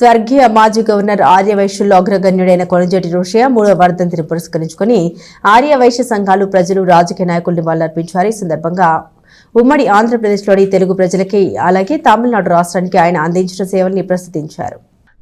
స్వర్గీయ మాజీ గవర్నర్ ఆర్యవైశ్యుల్లో అగ్రగణ్యుడైన కొనజేటి రోషయ్య మూడవ వర్ధంతిని పురస్కరించుకుని ఆర్యవైశ్య సంఘాలు ప్రజలు రాజకీయ నాయకులు నివాళులర్పించారు. ఈ సందర్భంగా ఉమ్మడి ఆంధ్రప్రదేశ్లోని తెలుగు ప్రజలకి అలాగే తమిళనాడు రాష్ట్రానికి ఆయన అందించిన సేవల్ని ప్రస్తుతించారు.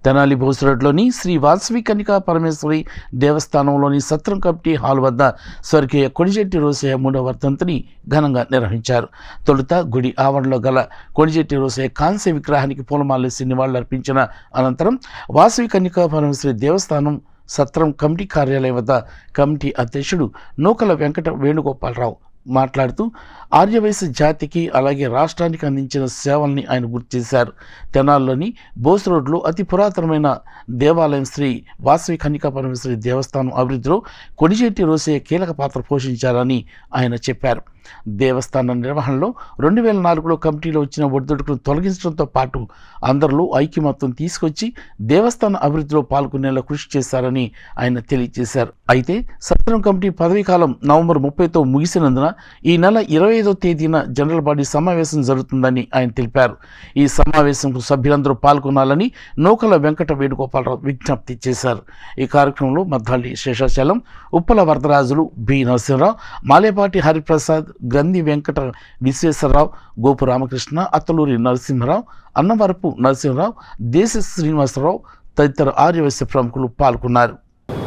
తెనాలి బోసురోడ్లోని శ్రీ వాసవి కనికా పరమేశ్వరి దేవస్థానంలోని సత్రం కమిటీ హాల్ వద్ద స్వర్గీయ కొణిజెట్టి రోసయ్య మూడవ వర్ధంతిని ఘనంగా నిర్వహించారు. తొలుత గుడి ఆవరణలో గల కొణిజెట్టి రోసయ్య కాంస్య విగ్రహానికి పూలమాలేసి నివాళులర్పించిన అనంతరం వాసవి కన్యకా పరమేశ్వరి దేవస్థానం సత్రం కమిటీ కార్యాలయం వద్ద కమిటీ అధ్యక్షుడు నూకల వెంకట వేణుగోపాలరావు మాట్లాడుతూ ఆర్యవైశ్య జాతికి అలాగే రాష్ట్రానికి అందించిన సేవల్ని ఆయన గుర్తు చేశారు. తెనాల్లోని బోస్ రోడ్లో అతి పురాతనమైన దేవాలయం శ్రీ వాసవి కన్నికా పరమేశ్వరి దేవస్థానం అభివృద్ధిలో కొడిచేటి రోసయ్య కీలక పాత్ర పోషించారని ఆయన చెప్పారు. దేవస్థానం నిర్వహణలో రెండు వేల నాలుగులో కమిటీలో వచ్చిన ఒడిదుడుకును తొలగించడంతో పాటు అందరిలో ఐక్యమత్వం తీసుకొచ్చి దేవస్థాన అభివృద్ధిలో పాల్గొనేలా కృషి చేశారని ఆయన తెలియజేశారు. అయితే సత్రం కమిటీ పదవీకాలం నవంబర్ ముప్పైతో ముగిసినందున ఈ నెల ఇరవై ఐదో తేదీన జనరల్ బాడీ సమావేశం జరుగుతుందని ఆయన తెలిపారు. ఈ సమావేశంకు సభ్యులందరూ పాల్గొనాలని నూకల వెంకట వేణుగోపాలరావు విజ్ఞప్తి చేశారు. ఈ కార్యక్రమంలో మద్దాలి శేషాచలం ఉప్పల వరదరాజులు బి నరసింహరావు మాలేపాటి హరిప్రసాద్ గ్రంథి వెంకట విశ్వేశ్వరరావు గోపు రామకృష్ణ అత్తలూరి నరసింహరావు అన్నవరపు నరసింహరావు దేశ శ్రీనివాసరావు తదితర ఆర్యవైశ్య ప్రముఖులు పాల్గొన్నారు.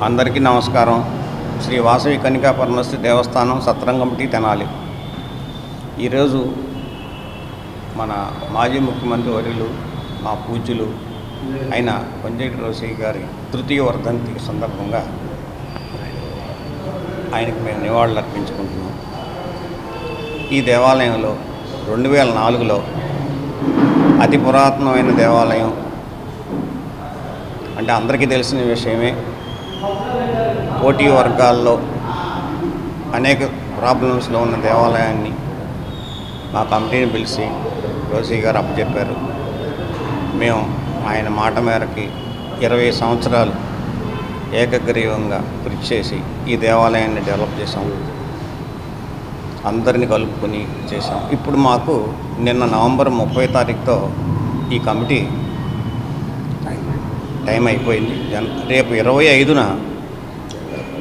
అందరికీ నమస్కారం. శ్రీ వాసవి కనికా పరమశ్రీ దేవస్థానం సత్రం కమిటీ తెనాలి. ఈరోజు మన మాజీ ముఖ్యమంత్రి వర్యులు మా పూజ్యులు అయిన కొంజేటి రోసయ్య గారి తృతీయ వర్ధంతి సందర్భంగా ఆయనకు మేము నివాళులు అర్పించుకుంటున్నాం. ఈ దేవాలయంలో రెండు వేల నాలుగులో అతి పురాతనమైన దేవాలయం అంటే అందరికీ తెలిసిన విషయమే. పోటీ వర్గాల్లో అనేక ప్రాబ్లమ్స్లో ఉన్న దేవాలయాన్ని మా కమిటీని పిలిచి రోజీ గారు అప్పచెప్పారు. మేము ఆయన మాట మేరకి ఇరవై సంవత్సరాలు ఏకగ్రీవంగా కృషి చేసి ఈ దేవాలయాన్ని డెవలప్ చేసాం అందరిని కలుపుకొని చేసాం ఇప్పుడు మాకు నిన్న నవంబర్ ముప్పై తారీఖుతో ఈ కమిటీ టైం అయిపోయింది. జన్ రేపు ఇరవై ఐదున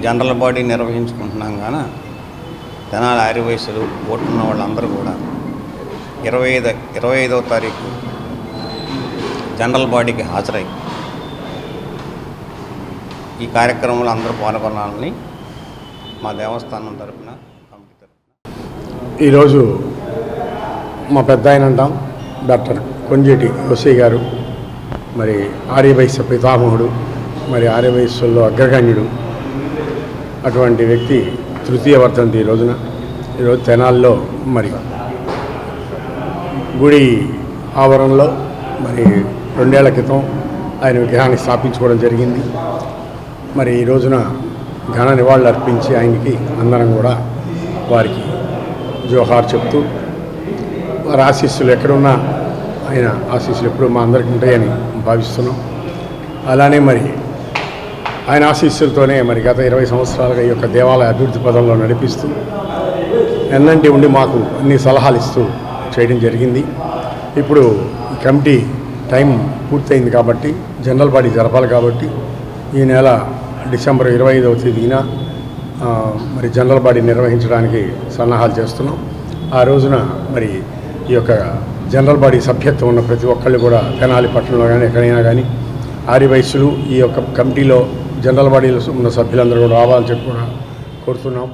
జనరల్ బాడీ నిర్వహించుకుంటున్నాం కాన తెనాలి వయసులు ఓటున్న వాళ్ళందరూ కూడా ఇరవై ఐదు ఇరవై ఐదవ తారీఖు జనరల్ బాడీకి హాజరై ఈ కార్యక్రమంలో అందరూ పాల్గొనాలని మా దేవస్థానం తరపున కమిటీ ఈరోజు మా పెద్ద ఆయన అంటాం డాక్టర్ కొంజేటి వసీ గారు. మరి ఆర్యవైశ్య పితామహుడు మరి ఆర్యవైశ్యుల్లో అగ్రగణ్యుడు అటువంటి వ్యక్తి తృతీయ వర్ధంతి ఈ రోజున. ఈరోజు తెనాల్లో మరి గుడి ఆవరణలో మరి రెండేళ్ళ క్రితం ఆయన విగ్రహాన్ని స్థాపించుకోవడం జరిగింది. మరి ఈ రోజున ఘన నివాళులు అర్పించి ఆయనకి అందరం కూడా వారికి జోహార్ చెప్తూ వారి ఆశీస్సులు ఎక్కడున్నా ఆయన ఆశీస్సులు ఎప్పుడు మా అందరికి ఉంటాయని భావిస్తున్నాం. అలానే మరి ఆయన ఆశీస్సులతోనే మరి గత ఇరవై సంవత్సరాలుగా ఈ యొక్క దేవాలయ అభివృద్ధి పదంలో నడిపిస్తూ ఎన్నంటి ఉండి మాకు అన్ని సలహాలు ఇస్తూ చేయడం జరిగింది. ఇప్పుడు ఈ కమిటీ టైం పూర్తయింది కాబట్టి జనరల్ బాడీ జరపాలి కాబట్టి ఈ నెల డిసెంబర్ ఇరవై ఐదవ తేదీన మరి జనరల్ బాడీ నిర్వహించడానికి సన్నాహాలు చేస్తున్నాం. ఆ రోజున మరి ఈ యొక్క జనరల్ బాడీ సభ్యత్వం ఉన్న ప్రతి ఒక్కళ్ళు కూడా తెనాలి పట్టణంలో కానీ ఎక్కడైనా కానీ ఆర్యవయస్సులు ఈ యొక్క కమిటీలో జనరల్ బాడీలో ఉన్న సభ్యులందరూ కూడా రావాలని చెప్పి కూడా కోరుతున్నాం.